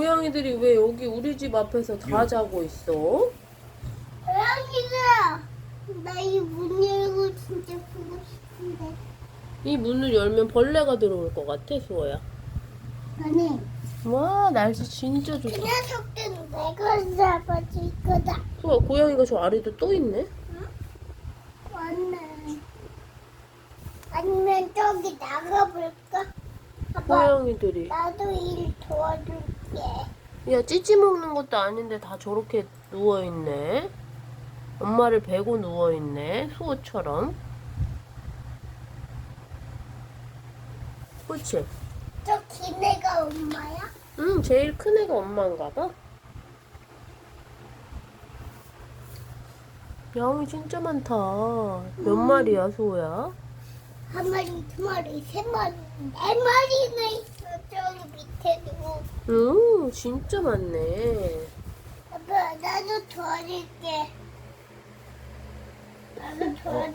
고양이들이 왜 여기 우리 집 앞에서 다 자고 있어? 고양이들아, 나 이 문 열고 진짜 보고 싶은데. 이 문을 열면 벌레가 들어올 것 같아, 수호야. 아니, 와, 날씨 진짜 그 좋다. 녀석들은 내가 잡아줄 거다. 수호야, 고양이가 저 아래도 또 있네? 맞네. 아니면 저기 나가볼까? 아빠, 고양이들이. 나도 일 도와줄게. 야, 찌찌 먹는 것도 아닌데 다 저렇게 누워있네. 엄마를 베고 누워있네. 수호처럼. 그치? 저 기내가 엄마야? 응, 제일 큰 애가 엄마인가 봐. 양이 진짜 많다. 몇 마리야, 수호야? 한 마리, 두 마리, 세 마리, 네 마리나 있어. 저기 밑에도. 응, 진짜 많네. 아빠, 나도 도와줄게. 나도 도와줄게.